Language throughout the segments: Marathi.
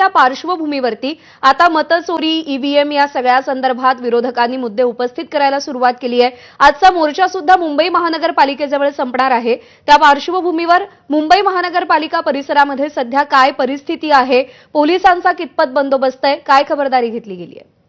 त्या पार्श्वभूमीवरती आता मतचोरी ईव्हीएम या सगळ्या संदर्भात विरोधकांनी मुद्दे उपस्थित करायला सुरुवात केली आहे. आजचा मोर्चा सुद्धा मुंबई महानगरपालिकेजवळ संपणार आहे. त्या पार्श्वभूमीवर मुंबई महानगरपालिका परिसरामध्ये सध्या काय परिस्थिती आहे? पोलिसांचा कितपत बंदोबस्त आहे? काय खबरदारी घेतली गेली आहे?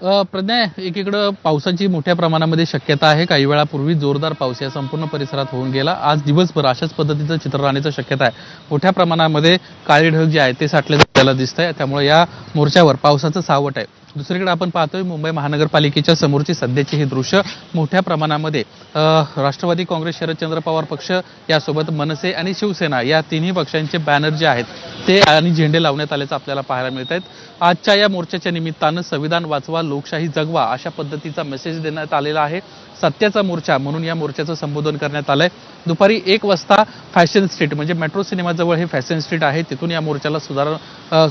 प्रज्ञा एकीकडं पावसाची मोठ्या प्रमाणामध्ये शक्यता आहे. काही वेळापूर्वी जोरदार पाऊस या संपूर्ण परिसरात होऊन गेला. आज दिवसभर अशाच पद्धतीचं चित्र राहण्याचं शक्यता आहे. मोठ्या प्रमाणामध्ये काळे ढग जे आहे ते साठले आपल्याला दिसत आहे त्यामुळे या मोर्चावर पावसाचं सावट आहे. दुसरीकडे आपण पाहतोय मुंबई महानगरपालिकेच्या समोरची सध्याची हे दृश्य. मोठ्या प्रमाणामध्ये राष्ट्रवादी काँग्रेस शरदचंद्र पवार पक्ष यासोबत मनसे आणि शिवसेना या तिन्ही पक्षांचे बॅनर जे आहेत ते आणि झेंडे लावण्यात आल्याचं आपल्याला पाहायला मिळत आहेत आजच्या या मोर्चाच्या निमित्तानं संविधान वाचवा लोकशाही जगवा अशा पद्धतीचा मेसेज देण्यात आलेला आहे. सत्याचा मोर्चा म्हणून या मोर्चाचं संबोधन करण्यात आलंय. दुपारी एक वाजता फॅशन स्ट्रीट म्हणजे मेट्रो सिनेमाजवळ हे फॅशन स्ट्रीट आहे तिथून या मोर्चाला सुधार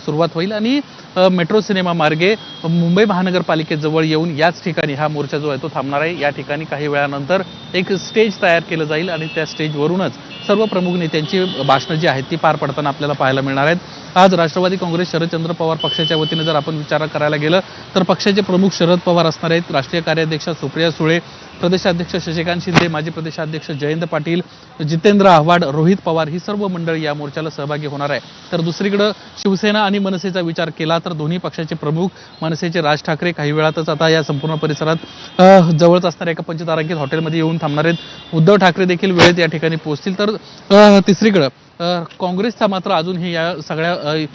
सुरुवात होईल. आणि मेट्रो सिनेमा मार्गे मुंबई महानगरपालिकेजवळ येऊन याच ठिकाणी हा मोर्चा जो आहे तो थांबणार आहे. या ठिकाणी काही वेळानंतर एक स्टेज तयार केलं जाईल आणि त्या स्टेजवरूनच सर्व प्रमुख नेत्यांची भाषणं जी आहेत ती पार पडताना आपल्याला पाहायला मिळणार आहेत. आज राष्ट्रवादी काँग्रेस शरदचंद्र पवार पक्षाच्या वतीने जर आपण विचार करायला गेलं तर पक्षाचे प्रमुख शरद पवार असणार आहेत. राष्ट्रीय कार्याध्यक्ष सुप्रिया सुळे प्रदेशाध्यक्ष शशिकांत शिंदे माजी प्रदेशाध्यक्ष जयंत पाटील जितेंद्र आव्हाड रोहित पवार ही सर्व मंडळी या मोर्चाला सहभागी होणार आहे तर दुसरीकडं शिवसेना आणि मनसेचा विचार केला तर दोन्ही पक्षाचे प्रमुख मनसेचे राज ठाकरे काही वेळातच आता या संपूर्ण परिसरात जवळच असणाऱ्या एका पंचतारांकित हॉटेलमध्ये येऊन थांबणार आहेत. उद्धव ठाकरे देखील वेळेत या ठिकाणी पोहोचतील. तर तिसरीकडं काँग्रेसचा मात्र अजूनही या सगळ्या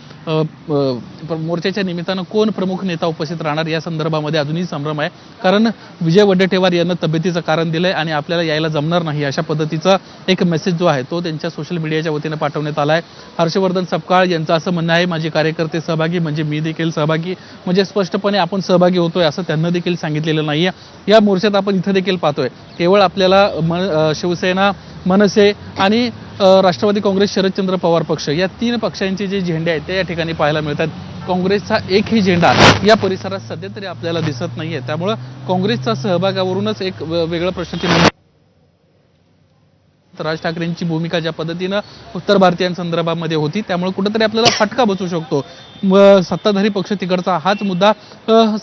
मोर्चाच्या निमित्तानं कोण प्रमुख नेता उपस्थित राहणार या संदर्भामध्ये अजूनही संभ्रम आहे. कारण विजय वडेट्टेवार यांना तब्येतीचं कारण दिलंय आणि आपल्याला यायला जमणार नाही अशा पद्धतीचा एक मेसेज जो आहे तो त्यांच्या सोशल मीडियाच्या वतीनं पाठवण्यात आला आहे हर्षवर्धन सपकाळ यांचं असं म्हणणं आहे माझे कार्यकर्ते सहभागी म्हणजे मी देखील सहभागी. म्हणजे स्पष्टपणे आपण सहभागी होतोय असं त्यांना देखील सांगितलेलं नाहीये. या मोर्चात आपण इथं देखील पाहतोय. केवळ आपल्याला मन शिवसेना मनसे आणि राष्ट्रवादी काँग्रेस शरदचंद्र पवार पक्ष या तीन पक्षांचे जे झेंडे आहेत ते या ठिकाणी पाहायला मिळतात. काँग्रेसचा एकही झेंडा या परिसरात सध्या तरी आपल्याला दिसत नाहीये. त्यामुळं काँग्रेसचा सहभागावरूनच एक वेगळं वेगळं प्रश्नचिन्ह राज ठाकरेंची भूमिका ज्या पद्धतीनं उत्तर भारतीयांसंदर्भामध्ये होती त्यामुळे कुठेतरी आपल्याला फटका बसू शकतो. सत्ताधारी पक्ष तिकडचा हाच मुद्दा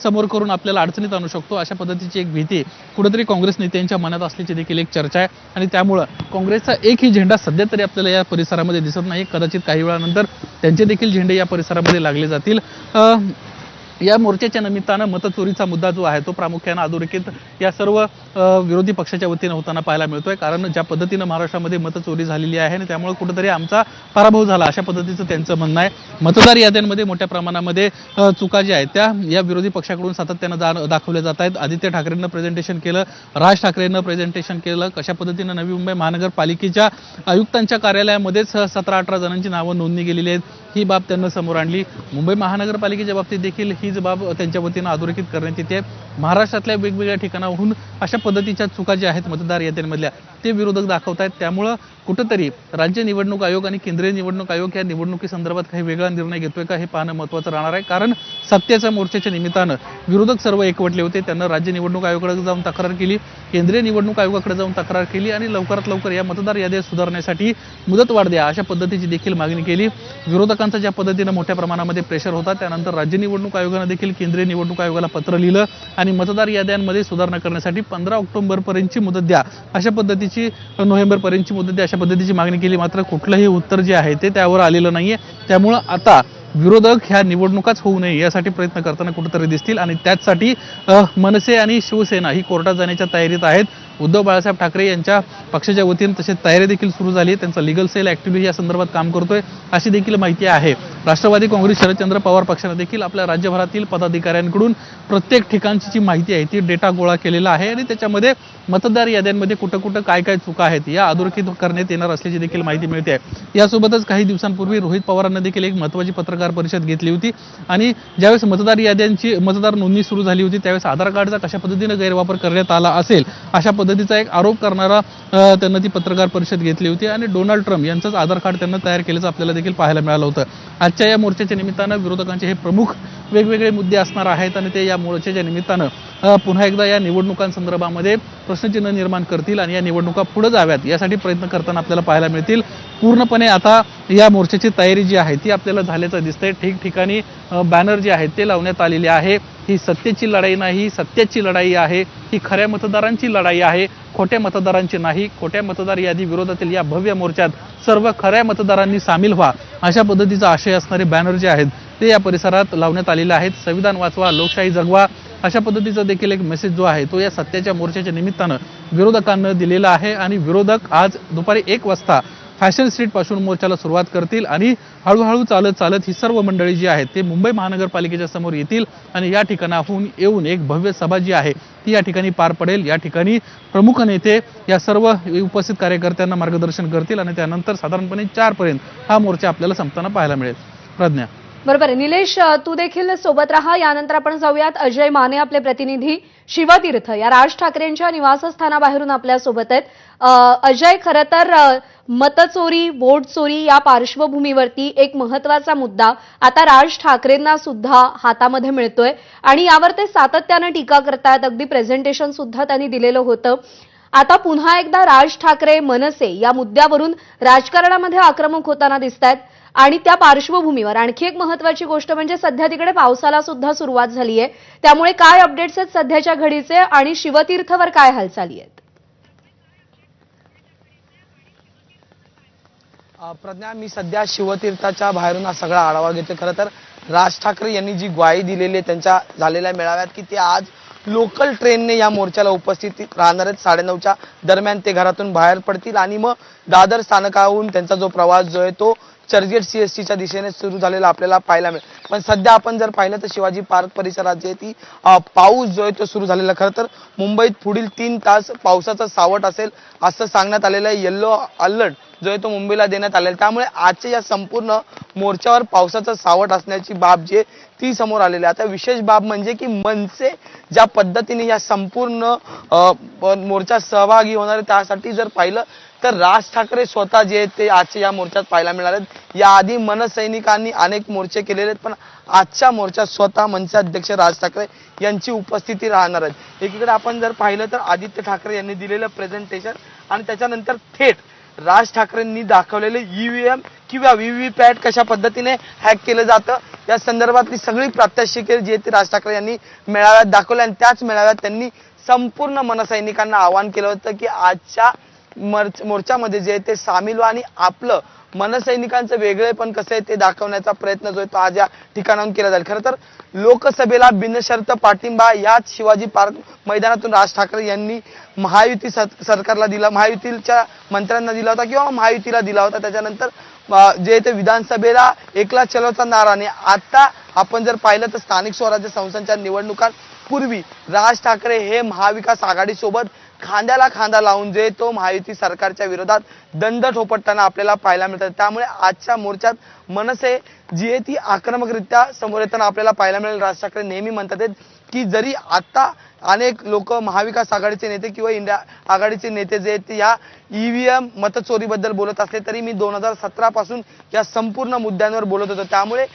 समोर करून आपल्याला अडचणीत आणू शकतो अशा पद्धतीची एक भीती कुठेतरी काँग्रेस नेत्यांच्या मनात असल्याची देखील एक चर्चा आहे. आणि त्यामुळं काँग्रेसचा एकही झेंडा सध्या तरी आपल्याला या परिसरामध्ये दिसत नाही. कदाचित काही वेळानंतर त्यांचे देखील झेंडे या परिसरामध्ये लागले जातील. या मोर्चाच्या निमित्तानं मतचोरीचा मुद्दा जो आहे तो प्रामुख्यानं अधोरेखित या सर्व विरोधी पक्षाच्या वतीनं होताना पाहायला मिळतोय. कारण ज्या पद्धतीनं महाराष्ट्रामध्ये मतचोरी झालेली आहे आणि त्यामुळे कुठेतरी आमचा पराभव झाला अशा पद्धतीचं त्यांचं म्हणणं आहे. मतदार याद्यांमध्ये मोठ्या प्रमाणामध्ये चुका ज्या आहेत त्या या विरोधी पक्षाकडून सातत्यानं जा- दाखवल्या जात आहेत. आदित्य ठाकरेंना प्रेझेंटेशन केलं राज ठाकरेंना प्रेझेंटेशन केलं. कशा पद्धतीनं नवी मुंबई महानगरपालिकेच्या आयुक्तांच्या कार्यालयामध्येच सतरा अठरा जणांची नावं नोंदणी गेलेली आहेत. ही बाब त्यांना समोर आणली. मुंबई महानगरपालिकेच्या बाबतीत देखील ही हीच बाब त्यांच्या वतीनं अधोरेखित करण्यात येते. महाराष्ट्रातल्या वेगवेगळ्या ठिकाणाहून अशा पद्धतीच्या चुका ज्या आहेत मतदार याद्यांमधल्या ते विरोधक दाखवत आहेत त्यामुळं कुठंतरी राज्य निवडणूक आयोग आणि केंद्रीय निवडणूक आयोग या निवडणुकीसंदर्भात काही वेगळा निर्णय घेतोय का हे पाहणं महत्त्वाचं राहणार आहे. कारण सत्याच्या मोर्चाच्या निमित्तानं विरोधक सर्व एकवटले होते. त्यांना राज्य निवडणूक आयोगाकडे जाऊन तक्रार केली केंद्रीय निवडणूक आयोगाकडे जाऊन तक्रार केली आणि लवकरात लवकर या मतदार याद्या सुधारण्यासाठी मुदतवाढ द्या अशा पद्धतीची देखील मागणी केली. विरोधकांचा ज्या पद्धतीनं मोठ्या प्रमाणामध्ये प्रेशर होता त्यानंतर राज्य निवडणूक आयोगानं देखील केंद्रीय निवडणूक आयोगाला पत्र लिहिलं आणि मतदार याद्यांमध्ये सुधारणा करण्यासाठी पंधरा ऑक्टोबरपर्यंतची मुदत द्या. अशा पद्धतीची नोव्हेंबरपर्यंतची मुदत द्या. अशा पद्धतीची मागणी केली मात्र कुठलंही उत्तर जे आहे ते त्यावर आलेलं नाहीये. त्यामुळं आता विरोधक ह्या निवडणुकाच होऊ नये यासाठी प्रयत्न करताना कुठेतरी दिसतील आणि त्याचसाठी मनसे आणि शिवसेना ही कोर्टात जाण्याच्या तयारीत आहेत. उद्धव बाळासाहेब ठाकरे यांच्या पक्षाच्या वतीने तसेच तयारी देखील सुरू झाली. आहे त्यांचा लिगल सेल ऍक्टिव्हिटी या संदर्भात काम करतोय अशी देखील माहिती आहे. राष्ट्रवादी काँग्रेस शरदचंद्र पवार पक्षाने देखील आपल्या राज्यभरातील पदाधिकाऱ्यांकडून प्रत्येक ठिकाणची जी माहिती आहे ती डेटा गोळा केलेला आहे आणि त्याच्यामध्ये मतदार याद्यांमध्ये कुठं कुठं काय काय चुका आहेत या अधोरेखित करण्यात येणार असल्याची देखील माहिती मिळते. आहे यासोबतच काही दिवसांपूर्वी रोहित पवारांना देखील एक महत्त्वाची पत्रकार परिषद घेतली होती आणि ज्यावेळेस मतदार याद्यांची मतदार नोंदणी सुरू झाली होती त्यावेळेस आधार कार्डचा कशा पद्धतीने गैरवापर करण्यात आला असेल अशा पद्धती पद्धतीचा एक आरोप करणारा त्यांना ती पत्रकार परिषद घेतली होती आणि डोनाल्ड ट्रम्प यांचंच आधार कार्ड त्यांना तयार केल्याचं आपल्याला देखील पाहायला मिळालं होतं. आजच्या या मोर्चाच्या निमित्तानं विरोधकांचे हे प्रमुख वेगवेगळे मुद्दे असणार आहेत आणि ते या मोर्चाच्या निमित्तानं पुन्हा एकदा या निवडणुकांसंदर्भामध्ये प्रश्नचिन्ह निर्माण करतील आणि या निवडणुका पुढे जाव्यात यासाठी प्रयत्न करताना आपल्याला पाहायला मिळतील. पूर्णपणे आता या मोर्चाची तयारी जी आहे ती आपल्याला झाल्याचं दिसतंय. ठिकठिकाणी बॅनर जे आहेत ते लावण्यात आलेले आहे. ही सत्तेची लढाई नाही ही सत्याची लढाई आहे ही खऱ्या मतदारांची लढाई आहे खोट्या मतदारांची नाही. खोट्या मतदार यादी विरोधातील या भव्य मोर्चात सर्व खऱ्या मतदारांनी सामील व्हा. अशा पद्धतीचा आशय असणारे बॅनर जे आहेत ते या परिसरात लावण्यात आलेले आहेत. संविधान वाचवा लोकशाही जगवा अशा पद्धतीचा देखील एक मेसेज जो आहे तो या सत्याच्या मोर्चाच्या निमित्तानं विरोधकांना दिलेला आहे. आणि विरोधक आज दुपारी एक वाजता फॅशन स्ट्रीटपासून मोर्चाला सुरुवात करतील आणि हळूहळू चालत चालत ही सर्व मंडळी जी आहेत ते मुंबई महानगरपालिकेच्या समोर येतील आणि या ठिकाणाहून येऊन एक भव्य सभा जी आहे ती या ठिकाणी पार पडेल. या ठिकाणी प्रमुख नेते या सर्व उपस्थित कार्यकर्त्यांना मार्गदर्शन करतील आणि त्यानंतर साधारणपणे चार पर्यंत हा मोर्चा आपल्याला संपताना पाहायला मिळेल. प्रज्ञा. बरोबर आहे. निलेश तू देखील सोबत राहा. यानंतर आपण जाऊयात. अजय माने आपले प्रतिनिधी. शिवतीर्थ. या राज ठाकरेंच्या निवासस्थानाबाहेरून आपल्यासोबत आहेत. अजय खरं तर मतचोरी वोट चोरी या पार्श्वभूमीवरती एक महत्त्वाचा मुद्दा आता राज ठाकरेंना सुद्धा हातामध्ये मिळतोय. आणि यावर ते सातत्यानं टीका करतायत. अगदी प्रेझेंटेशन सुद्धा त्यांनी दिलेलं होतं. आता पुन्हा एकदा राज ठाकरे मनसे या मुद्द्यावरून राजकारणामध्ये आक्रमक होताना दिसत आहेत आणि त्या पार्श्वभूमीवर आणखी एक महत्वाची गोष्ट म्हणजे सध्या तिकडे पावसाला सुद्धा सुरुवात झाली आहे. त्यामुळे काय अपडेट्स आहेत सध्याच्या घडीचे आणि शिवतीर्थवर काय हालचाली आहेत? प्रज्ञा मी सध्या शिवतीर्थाच्या बाहेरून हा सगळा आढावा घेतो खरं तर राज ठाकरे यांनी जी ग्वाही दिलेली आहे त्यांच्या झालेल्या मेळाव्यात की ते आज लोकल ट्रेनने या मोर्चाला उपस्थित राहणार आहेत. साडेनऊच्या दरम्यान ते घरातून बाहेर पडतील आणि मग दादर स्थानकाहून त्यांचा जो प्रवास जो आहे तो चर्चगेट टीच्या दिशेने सुरू झालेला आपल्याला पाहायला मिळेल. पण सध्या आपण जर पाहिलं तर शिवाजी पार्क परिसरात जे ती पाऊस जो आहे तो सुरू झालेला खरं तर मुंबईत पुढील तीन तास पावसाचं सावट असेल असं सांगण्यात आलेलं आहे. येल्लो अलर्ट जो आहे तो मुंबईला देण्यात आलेला आहे. त्यामुळे आजच्या या संपूर्ण मोर्चावर पावसाचा सावट असण्याची बाब जी आहे ती समोर आलेली आहे. आता विशेष बाब म्हणजे की मनसे ज्या पद्धतीने या संपूर्ण मोर्चा सहभागी होणार आहे त्यासाठी जर पाहिलं तर राज ठाकरे स्वतः जे आहेत ते आजच्या या मोर्चात पाहायला मिळाले आहेत. याआधी मनसैनिकांनी अनेक मोर्चे केलेले आहेत पण आजच्या मोर्चात स्वतः मनसे अध्यक्ष राज ठाकरे यांची उपस्थिती राहणार आहेत. एकीकडे आपण जर पाहिलं तर आदित्य ठाकरे यांनी दिलेलं प्रेझेंटेशन आणि त्याच्यानंतर थेट राज ठाकरेंनी दाखवलेले ईव्हीएम किंवा व्हीव्हीपॅट कशा पद्धतीने हॅक केलं जातं या संदर्भातली सगळी प्रात्यक्षिके जी ते राज ठाकरे यांनी मेळाव्यात दाखवले आणि त्याच मेळाव्यात त्यांनी संपूर्ण मनसैनिकांना आवाहन केलं होतं की आजच्या मोर्चामध्ये जे आहे ते सामील व्हा आणि आपलं मनसैनिकांचं वेगळे पण कसं आहे ते दाखवण्याचा प्रयत्न जो आहे तो आज या ठिकाणाहून केला जाईल. खरं तर लोकसभेला बिनशर्त पाठिंबा याच शिवाजी पार्क मैदानातून राज ठाकरे यांनी महायुती सर- सरकारला दिला महायुतीच्या मंत्र्यांना दिला होता किंवा महायुतीला दिला होता. त्याच्यानंतर जे ते विधानसभेला एकला चलोचा नारा आणि आता आपण जर पाहिलं तर स्थानिक स्वराज्य संस्थांच्या निवडणुकांपूर्वी राज ठाकरे हे महाविकास आघाडीसोबत खांद्याला खांदा लावून जे तो महायुती सरकारच्या विरोधात दंड ठोपटताना आपल्याला पाहायला मिळतात त्यामुळे आजच्या मोर्चात मनसे जी आहे ती आक्रमकरित्या समोर येताना आपल्याला पाहायला मिळेल. राज ठाकरे नेहमी म्हणतात की जरी आता अनेक लोक महाविकास आघाडीचे नेते किंवा इंडिया आघाडीचे नेते जे आहेत ते या ईव्हीएम मतचोरीबद्दल बोलत असले तरी मी दोन हजार सतरा पासून या संपूर्ण मुद्द्यांवर बोलत होतो. त्यामुळे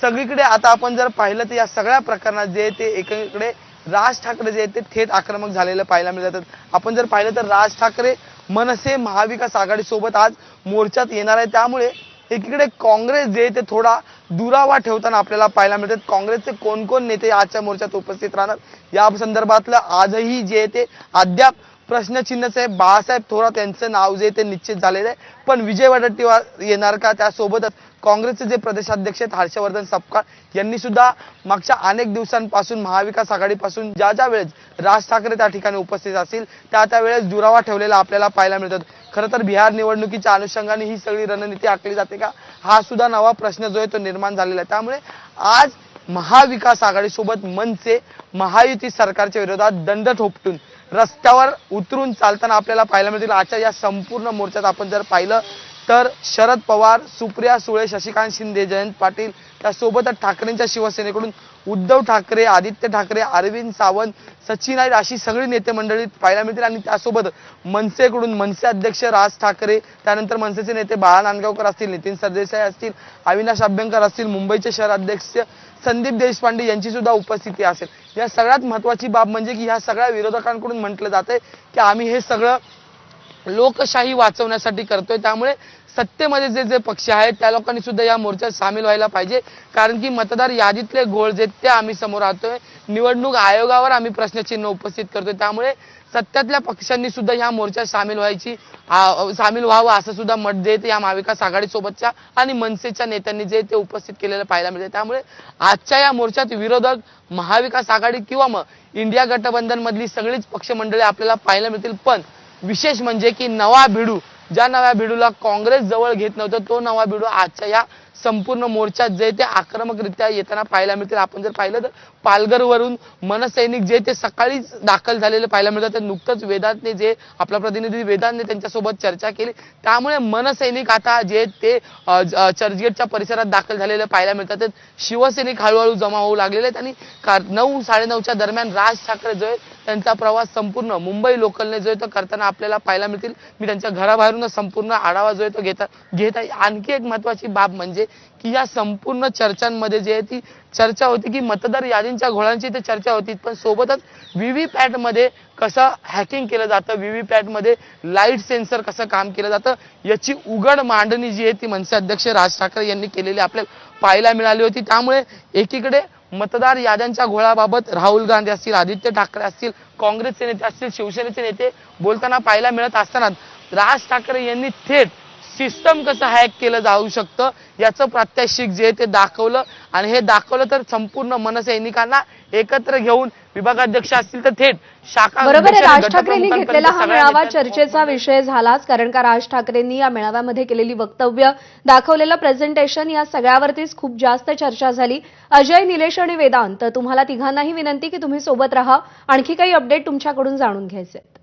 सगळीकडे आता आपण जर पाहिलं तर या सगळ्या प्रकरणात जे ते एकीकडे राज ठाकरे जे आहेत ते थेट आक्रमक झालेलं पाहायला मिळतात आपण जर पाहिलं तर राज ठाकरे मनसे महाविकास आघाडीसोबत आज मोर्चात येणार आहे. त्यामुळे एकीकडे काँग्रेस जे आहे ते थोडा दुरावा ठेवताना आपल्याला पाहायला मिळतात काँग्रेसचे कोण कोण नेते आजच्या मोर्चात उपस्थित राहणार? या संदर्भातलं आजही जे आहे ते अद्याप प्रश्नचिन्हच आहे. बाळासाहेब थोरात यांचं नाव जे ते निश्चित झालेलं आहे. पण विजय वडट्टीवार येणार का त्यासोबतच काँग्रेसचे जे प्रदेशाध्यक्ष आहेत हर्षवर्धन सपकाळ यांनी सुद्धा मागच्या अनेक दिवसांपासून महाविकास आघाडीपासून ज्या ज्या वेळेस राज ठाकरे त्या ठिकाणी उपस्थित असतील त्या त्या वेळेस दुरावा ठेवलेला आपल्याला पाहायला मिळतात खरं तर बिहार निवडणुकीच्या अनुषंगाने ही सगळी रणनीती आखली जाते का? हा सुद्धा नवा प्रश्न जो आहे तो निर्माण झालेला आहे. त्यामुळे आज महाविकास आघाडीसोबत मनसे महायुती सरकारच्या विरोधात दंड ठोपटून रस्त्यावर उतरून चालताना आपल्याला पाहायला मिळतील. आजच्या या संपूर्ण मोर्चात आपण जर पाहिलं तर शरद पवार सुप्रिया सुळे शशिकांत शिंदे जयंत पाटील त्यासोबतच ठाकरेंच्या शिवसेनेकडून उद्धव ठाकरे आदित्य ठाकरे अरविंद सावंत सचिन आयर अशी सगळी नेते मंडळी पाहायला मिळतील. आणि त्यासोबत मनसेकडून मनसे अध्यक्ष राज ठाकरे त्यानंतर मनसेचे नेते बाळा नांदगावकर असतील नितीन सरदेसाई असतील अविनाश अभ्यंकर असतील मुंबईचे शहर अध्यक्ष संदीप देशपांडे यांची सुद्धा उपस्थिती असेल. या सगळ्यात महत्वाची बाब म्हणजे की ह्या सगळ्या विरोधकांकडून म्हटलं जातंय की आम्ही हे सगळं लोकशाही वाचवण्यासाठी करतोय. त्यामुळे सत्तेमध्ये जे जे पक्ष आहेत त्या लोकांनी सुद्धा या मोर्चात सामील व्हायला पाहिजे. कारण की मतदार यादीतले घोळ जे ते आम्ही समोर राहतोय निवडणूक आयोगावर आम्ही प्रश्नचिन्ह उपस्थित करतोय. त्यामुळे सत्यातल्या पक्षांनी सुद्धा या मोर्चात सामील व्हायची सामील व्हावं असं सुद्धा मत जे ते या महाविकास आघाडीसोबतच्या आणि मनसेच्या नेत्यांनी जे ते उपस्थित केलेलं पाहायला मिळते त्यामुळे आजच्या या मोर्चात विरोधक महाविकास आघाडी किंवा मग इंडिया गठबंधनमधली सगळीच पक्षमंडळी आपल्याला पाहायला मिळतील. पण विशेष म्हणजे की नवा भिडू ज्या नव्या भिडूला काँग्रेस जवळ घेत नव्हतं तो नवा भिडू आजच्या या संपूर्ण मोर्चात जे ते आक्रमकरित्या येताना पाहायला मिळतील. आपण जर पाहिलं तर पालघरवरून मनसैनिक जे ते सकाळीच दाखल झालेले पाहायला मिळतात तर नुकतंच वेदांतने जे आपला प्रतिनिधी वेदांतने त्यांच्यासोबत चर्चा केली. त्यामुळे मनसैनिक आता जे ते चर्चगेटच्या परिसरात दाखल झालेले पाहायला मिळतात. शिवसैनिक हळूहळू जमा होऊ लागलेले आहेत आणि का- नऊ साडेनऊच्या दरम्यान राज ठाकरे जो आहे त्यांचा प्रवास संपूर्ण मुंबई लोकलने जो आहे तो करताना आपल्याला पाहायला मिळतील. मी त्यांच्या घराबाहेरूनच संपूर्ण आढावा जो आहे तो घेता घेत आहे. आणखी एक महत्वाची बाब म्हणजे की या संपूर्ण चर्चांमध्ये जे आहे ती चर्चा होती की मतदार यादींच्या घोळांची ते चर्चा होती. पण सोबतच व्हीव्हीपॅटमध्ये कसं हॅकिंग केलं जातं व्हीव्हीपॅटमध्ये लाइट सेन्सर कसं काम केलं जातं याची उघड मांडणी जी आहे ती मनसे अध्यक्ष राज ठाकरे यांनी केलेली आपल्याला पाहायला मिळाली होती. त्यामुळे एकीकडे मतदार याद्यांच्या घोळाबाबत राहुल गांधी असतील आदित्य ठाकरे असतील काँग्रेसचे नेते असतील शिवसेनेचे नेते बोलताना पाहायला मिळत असताना राज ठाकरे यांनी थेट सिस्टम कसं हॅक केलं जाऊ शकतं याचं प्रात्यक्षिक जे ते दाखवलं. आणि हे दाखवलं तर संपूर्ण मनसैनिकांना एकत्र घेऊन विभागाध्यक्ष असतील तर थेट शाखा बरोबर आहे राज ठाकरेंनी घेतलेला हा मेळावा चर्चेचा विषय झालाच कारण का राज ठाकरेंनी या मेळाव्यामध्ये केलेली वक्तव्य दाखवलेलं प्रेझेंटेशन या सगळ्यावरतीच खूप जास्त चर्चा झाली. अजय निलेश आणि वेदांत तुम्हाला तिघांनाही विनंती की तुम्ही सोबत राहा. आणखी काही अपडेट तुमच्याकडून जाणून घ्यायचे आहेत.